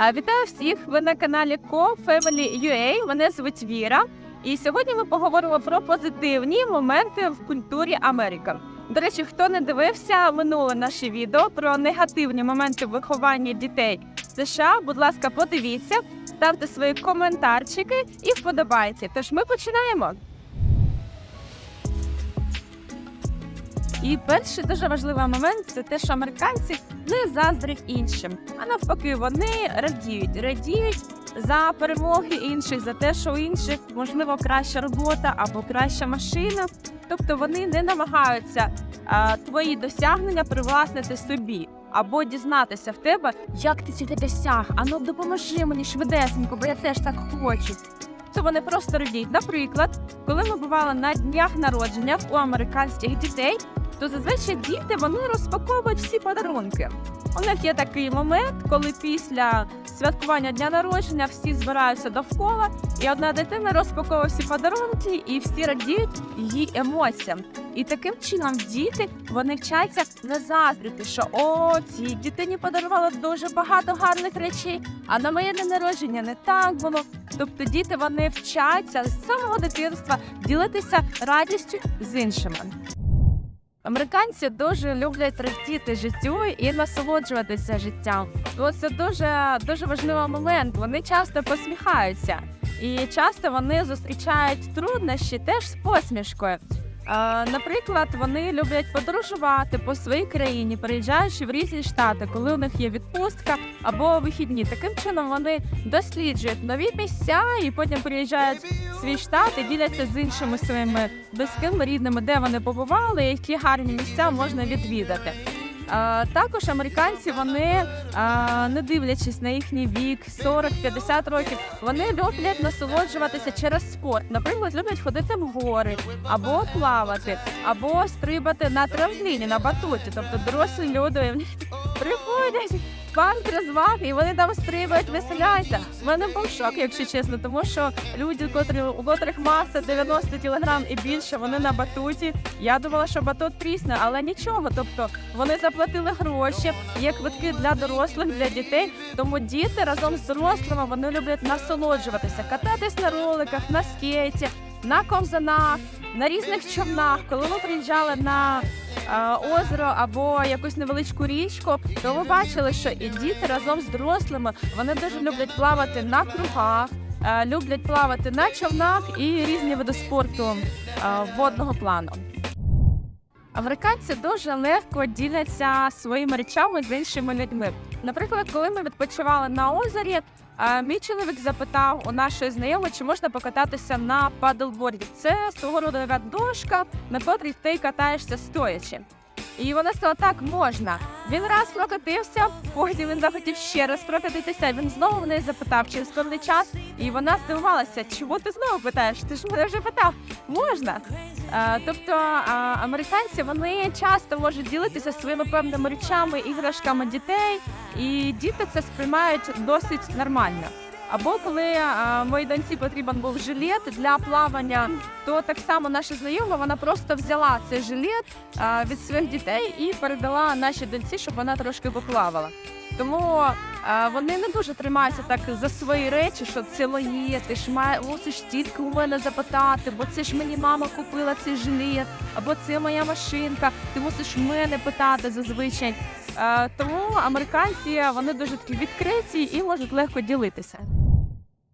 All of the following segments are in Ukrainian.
А, Вітаю всіх! Ви на каналі Co Family UA. Мене звуть Віра. І сьогодні ми поговоримо про позитивні моменти в культурі Америки. До речі, хто не дивився минуле наше відео про негативні моменти в вихованні дітей в США, будь ласка, подивіться, ставте свої коментарчики і вподобайте. Тож ми починаємо. І перший дуже важливий момент це те, що американці не заздрять іншим, а навпаки, вони радіють, радіють за перемоги інших, за те, що у інших можливо краща робота або краща машина. Тобто вони не намагаються а, твої досягнення привласнити собі. Або дізнатися в тебе, як ти цього досяг, а ну допоможи мені швидесенько, бо я теж так хочу. Це вони просто радіють. Наприклад, коли ми бували на днях народження у американських дітей, то зазвичай діти вони розпаковують всі подарунки. У них є такий момент, коли після святкування дня народження всі збираються довкола, і одна дитина розпаковує всі подарунки, і всі радіють її емоціям. І таким чином діти вони вчаться не заздрити, що о, цій дитині подарували дуже багато гарних речей, а на моє день народження не так було. Тобто діти вони вчаться з самого дитинства ділитися радістю з іншими. Американці дуже люблять радіти життю і насолоджуватися життям. Ну, Це дуже дуже важливий момент. Вони часто посміхаються, і часто вони зустрічають труднощі теж з посмішкою. Наприклад, вони люблять подорожувати по своїй країні, переїжджаючи в різні штати, коли у них є відпустка або вихідні. Таким чином вони досліджують нові місця і потім приїжджають в свій штат і діляться з іншими своїми близькими рідними, де вони побували, які гарні місця можна відвідати. Також американці вони, не дивлячись на їхній вік, 40-50 років, вони люблять насолоджуватися через спорт. Наприклад, люблять ходити в гори, або плавати, або стрибати на трампліні, на батуті. Тобто дорослі люди приходять парк розваг, і вони там стрибають, веселяються. У мене був шок, якщо чесно, тому що люди, котрі у котрих маса 90 кг і більше, вони на батуті. Я думала, що батут трісне, але нічого. Тобто вони заплатили гроші, є квитки для дорослих, для дітей. Тому діти разом з дорослими вони люблять насолоджуватися, кататись на роликах, на скейті, на ковзанах, на різних човнах. Коли ми приїжджали на е, озеро або якусь невеличку річку, то ми бачили, що і діти разом з дорослими вони дуже люблять плавати на кругах. е, Люблять плавати на човнах і різні види спорту е, водного плану. Американці дуже легко діляться своїми речами з іншими людьми. Наприклад, коли ми відпочивали на озері, е, мій чоловік запитав у нашої знайомої, чи можна покататися на падлборді. Це свого роду дошка, на котрій ти катаєшся стоячи. І вона сказала, так можна. Він раз прокатився, потім він захотів ще раз прокатитися. Він знову в неї запитав через певний час, і вона здивувалася, чого ти знову питаєш? Ти ж мене вже питав, можна. Е, тобто е, американці вони часто можуть ділитися своїми певними речами, іграшками дітей, і діти це сприймають досить нормально. Або коли е, моїй доньці потрібен був жилет для плавання, то так само наша знайома вона просто взяла цей жилет е, від своїх дітей і передала нашій доньці, щоб вона трошки поплавала. Тому вони не дуже тримаються так за свої речі, що це моє, ти ж має, мусиш тільки у мене запитати, бо це ж мені мама купила цей жилет, або це моя машинка, ти мусиш мене питати зазвичай. Тому американці вони дуже такі відкриті і можуть легко ділитися.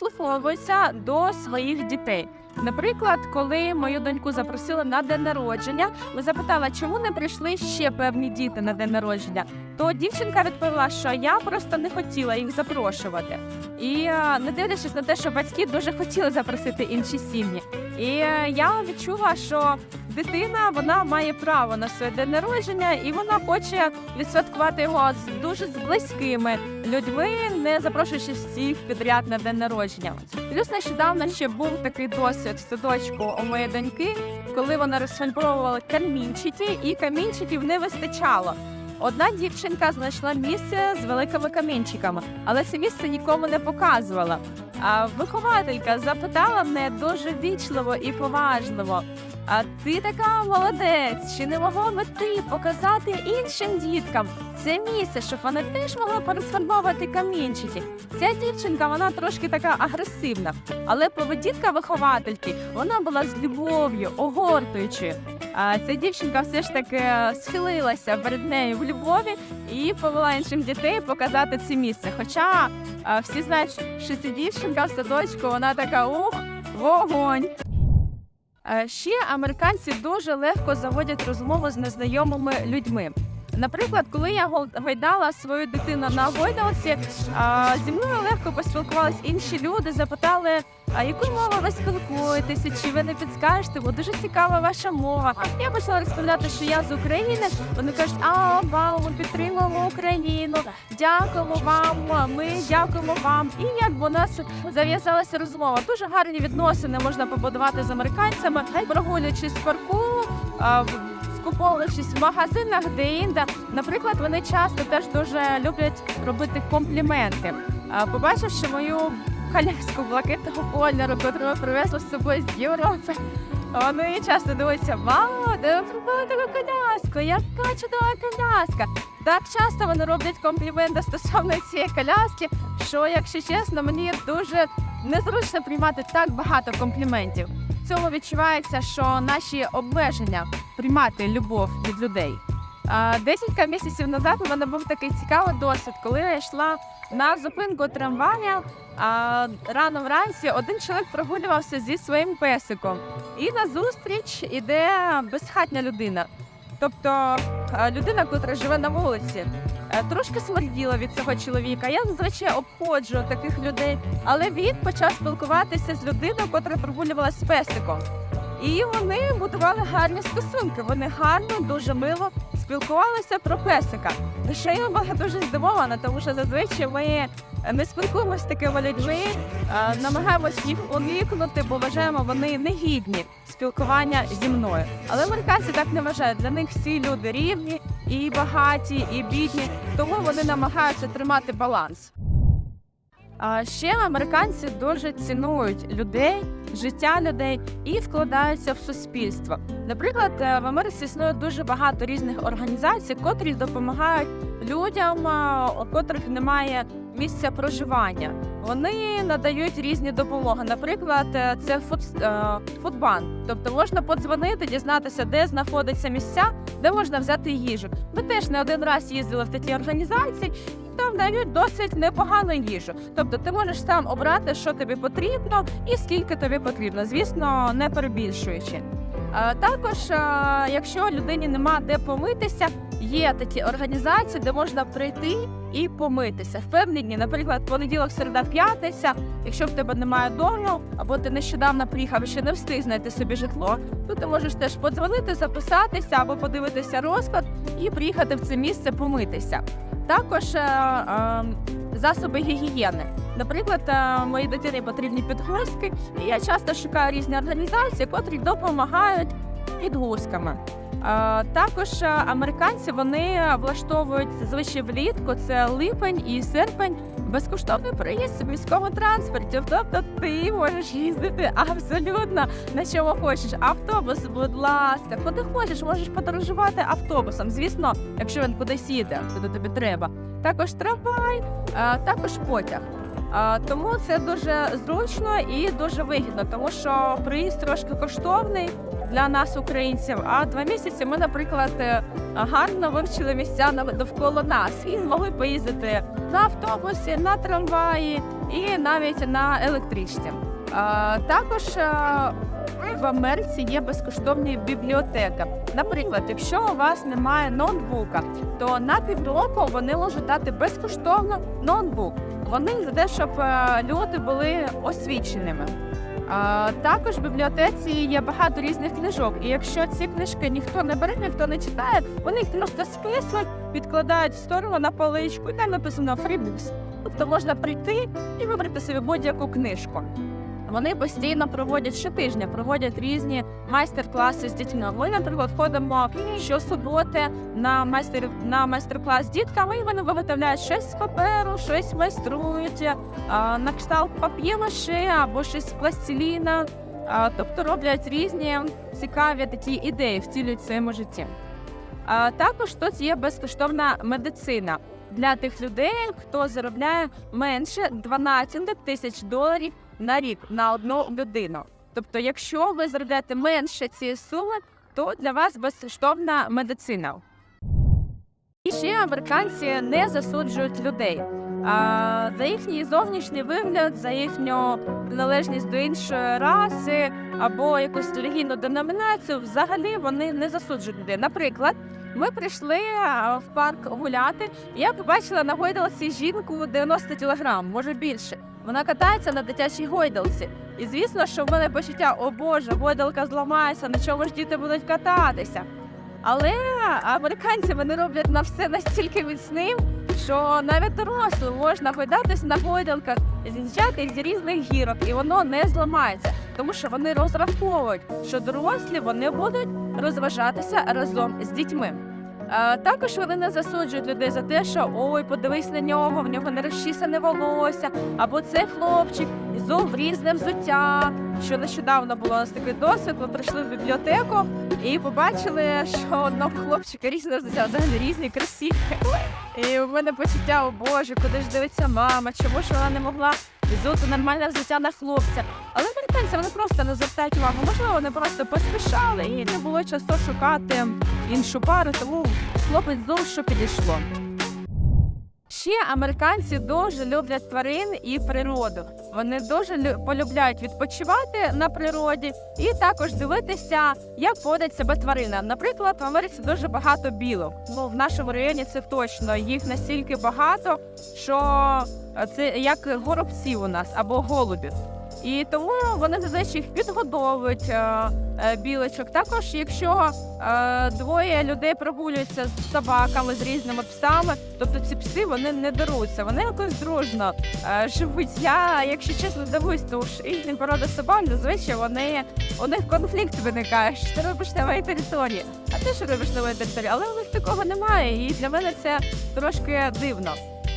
Слуховуються до своїх дітей. Наприклад, коли мою доньку запросили на день народження, ми запитали, чому не прийшли ще певні діти на день народження. То дівчинка відповіла, що я просто не хотіла їх запрошувати. І е, не дивлячись на те, що батьки дуже хотіли запросити інші сім'ї. І е, я відчула, що дитина вона має право на своє день народження, і вона хоче відсвяткувати його з дуже з близькими людьми, не запрошуючи всіх підряд на день народження. Плюс нещодавно ще був такий досвід в садочку у моєї доньки, коли вона розфальбовувала камінчики, і камінчиків не вистачало. Одна дівчинка знайшла місце з великими камінчиками, але це місце нікому не показувала. Вихователька запитала мене дуже вічливо і поважливо. А ти така молодець, чи не могла би ти показати іншим діткам це місце, щоб вони теж могли пересформовувати камінчики. Ця дівчинка вона трошки така агресивна, але поведінка виховательки вона була з любов'ю, огортуючою. А ця дівчинка все ж таки схилилася перед нею в любові і повела іншим дітей показати це місце. Хоча всі знають, що ця дівчинка в садочку, вона така ух, вогонь. Е, Ще американці дуже легко заводять розмову з незнайомими людьми. Наприклад, коли я гойдала свою дитину на гойдалці, зі мною легко поспілкувались інші люди, запитали, а якою мовою ви спілкуєтеся, чи ви не підскажете, бо дуже цікава ваша мова. Я почала розповідати, що я з України. Вони кажуть, а вау, ми підтримуємо Україну, дякуємо вам. Ми дякуємо вам. І якби у нас зав'язалася розмова. Дуже гарні відносини можна побудувати з американцями, прогулюючись в парку. Скуповуючись в магазинах, де-інде. Наприклад, вони часто теж дуже люблять робити компліменти. Побачивши мою коляску блакитного кольору, яку привезла з собою з Європи, вони часто дивуються, вау, де ви придбали таку коляску, яка чудова коляска. Так часто вони роблять компліменти стосовно цієї коляски, що, якщо чесно, мені дуже незручно приймати так багато компліментів. Цьому відчувається, що наші обмеження приймати любов від людей. Декілька місяців назад у мене був такий цікавий досвід, коли я йшла на зупинку трамвая. А рано вранці один чоловік прогулювався зі своїм песиком, і назустріч іде безхатня людина. Тобто людина, яка живе на вулиці. Е, Трошки смерділа від цього чоловіка. Я зазвичай обходжу таких людей, але він почав спілкуватися з людиною, котра прогулювалася з песиком. І вони будували гарні стосунки. Вони гарно, дуже мило спілкувалися про песика. Що я була дуже здивована, тому що зазвичай ми не спілкуємося з такими людьми, намагаємось їх уникнути, бо вважаємо, вони негідні спілкування зі мною. Але американці так не вважають. Для них всі люди рівні, і багаті, і бідні, тому вони намагаються тримати баланс. А ще американці дуже цінують людей, життя людей і вкладаються в суспільство. Наприклад, е, в Америці існує дуже багато різних організацій, котрі допомагають людям, е, у котрих немає місця проживання. Вони надають різні допомоги. Наприклад, е, це фуд, фудбанк. Тобто можна подзвонити, дізнатися, де знаходяться місця, де можна взяти їжу. Ми теж не один раз їздили в такі організації. Дають досить непогану їжу. Тобто ти можеш сам обрати, що тобі потрібно і скільки тобі потрібно, звісно, не перебільшуючи. Е, Також, е, якщо людині нема де помитися, є такі організації, де можна прийти і помитися. В певні дні, наприклад, понеділок, середа, п'ятниця. Якщо в тебе немає дому, або ти нещодавно приїхав і ще не встиг знайти собі житло, то ти можеш теж подзвонити, записатися або подивитися розклад і приїхати в це місце помитися. Також е, е, засоби гігієни. Наприклад, е, моїй дитині потрібні підгузки, і я часто шукаю різні організації, котрі допомагають підгузками. Також американці вони влаштовують звичай влітку, це липень і серпень, безкоштовний проїзд в міському транспорті. Тобто ти можеш їздити абсолютно на чому хочеш. Автобус, будь ласка, куди хочеш, можеш подорожувати автобусом. Звісно, якщо він кудись їде, куди тобі треба. Також трамвай, також потяг. Тому це дуже зручно і дуже вигідно, тому що приїзд трошки коштовний для нас, українців. А два місяці ми, наприклад, е, гарно вивчили місця довкола нас і змогли поїздити на автобусі, на трамваї і навіть на електричці. Також е, в Америці є безкоштовні бібліотека. Наприклад, якщо у вас немає ноутбука, то на півроку вони можуть дати безкоштовно ноутбук. Вони за те, щоб е, люди були освіченими. Також в бібліотеці є багато різних книжок, і якщо ці книжки ніхто не бере, ніхто не читає, вони їх просто списують, відкладають в сторону на поличку, і там написано «Freebooks». Тобто можна прийти і вибрати собі будь-яку книжку. Вони постійно проводять щотижня, проводять різні майстер-класи з дітьми. Ми, наприклад, ходимо щосуботи на майстер на майстер-клас з дітками, і вони виготовляють щось з паперу, щось майструють, на кшталт пап'є-маше або щось з пластиліна. тобто роблять різні цікаві такі ідеї, втілюють в своєму житті. Також тут є безкоштовна медицина для тих людей, хто заробляє менше 12 тисяч доларів на рік на одну людину. Тобто, якщо ви заробляєте менше цієї суми, то для вас безкоштовна медицина. І ще американці не засуджують людей. А, за їхній зовнішній вигляд, за їхню приналежність до іншої раси або якусь релігійну деномінацію, взагалі вони не засуджують людей. Наприклад, ми прийшли в парк гуляти, і я побачила на гойдалці жінку 90 кілограм, може більше. Вона катається на дитячій гойдалці. І звісно, що в мене почуття, о Боже, гойдалка зламається, на чому ж діти будуть кататися. Але американці вони роблять на все настільки міцним, що навіть дорослим можна гойдатись на гойдалках, з'їжджати з різних гірок, і воно не зламається, тому що вони розраховують, що дорослі вони будуть розважатися разом з дітьми. Е, Також вони не засуджують людей за те, що ой, подивись на нього, в нього не розчісане волосся, або цей хлопчик зов різне взуття. Що нещодавно було у нас такий досвід. Ми прийшли в бібліотеку і побачили, що одного хлопчика різне взуття, взагалі різні красивки. І у мене почуття, о Боже, куди ж дивиться мама, чому ж вона не могла взути нормальне взуття на хлопця. Американці вони просто не звертають увагу. Можливо, вони просто поспішали і не було часу шукати іншу пару, тому хлопець зовсім підійшло. Ще американці дуже люблять тварин і природу. Вони дуже полюбляють відпочивати на природі і також дивитися, як поводять себе тварина. Наприклад, в Америці дуже багато білок. Ну в нашому районі це точно. Їх настільки багато, що е, це як горобці у нас або голубів. І тому вони зазвичай їх підгодовують е, е, білочок. Також, якщо е, двоє людей прогулюються з собаками, з різними псами, тобто ці пси вони не деруться, вони якось дружно живуть. Я, якщо чесно, дивуюсь, то ж різні породи собак, зазвичай вони у них конфлікт виникає. Що ти робиш на моїй території? А ти що робиш на моїй території? Але у них такого немає, і для мене це трошки дивно.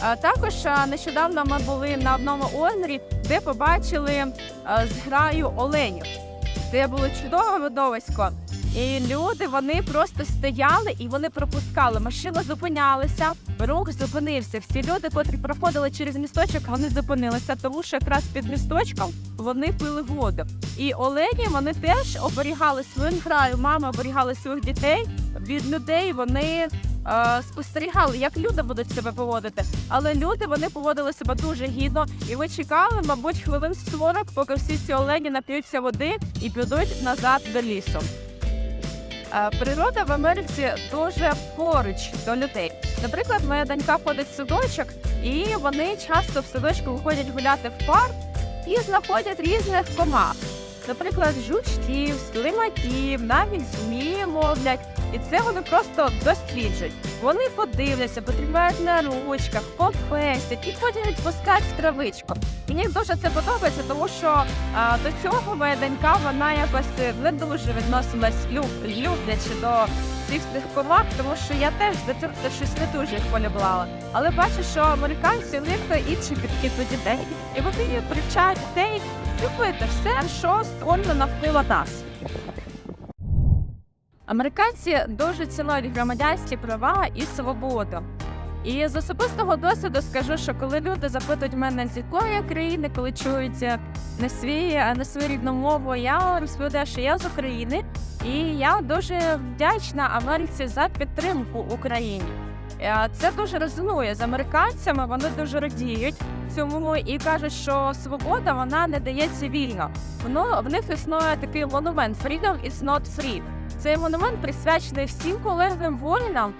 Також нещодавно ми були на одному озері, де побачили зграю оленів. Це було чудове видовисько. І люди вони просто стояли і вони пропускали. Машина зупинялася, рух зупинився. Всі люди, котрі проходили через місточок, вони зупинилися, тому що якраз під місточком вони пили воду. І олені вони теж оберігали свою граю. Мами оберігали своїх дітей від людей. Вони е, спостерігали, як люди будуть себе поводити. Але люди вони поводили себе дуже гідно, і ми чекали, мабуть, хвилин 40, поки всі ці олені нап'ються води і підуть назад до лісу. Е, Природа в Америці дуже поруч до людей. Наприклад, моя донька ходить в садочок, і вони часто в садочку виходять гуляти в парк і знаходять різних комах. Наприклад, жучків, слимаків, навіть змії мовлять. І це вони просто досліджують. Вони подивляться, потримають на ручках, попестять і потім відпускають в травичку. Мені дуже це подобається, тому що а, до цього моя донька вона якось е, не дуже відносилась люб, люблячи до цих комах, тому що я теж до цього щось не дуже їх полюбляла. Але бачу, що американці у них інший підхід до дітей, і вони привчають дітей любити все, що створено навколо нас. Американці дуже цінують громадянські права і свободу. І з особистого досвіду скажу, що коли люди запитують мене, з якої країни, коли чують е, не свій, а не свою рідну мову, я розповідаю, що я з України, і я дуже вдячна Америці за підтримку Україні. Е, Це дуже резонує з американцями. Вони дуже радіють цьому і кажуть, що свобода вона не дається вільно. Воно в них існує такий монумент «Freedom is not free». Цей монумент присвячений всім колегам воїнам,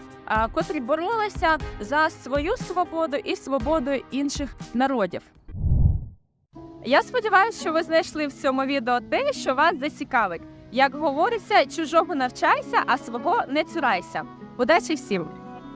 котрі боролися за свою свободу і свободу інших народів. Я сподіваюся, що ви знайшли в цьому відео те, що вас зацікавить. Як говориться, чужого навчайся, а свого не цурайся. Удачі всім!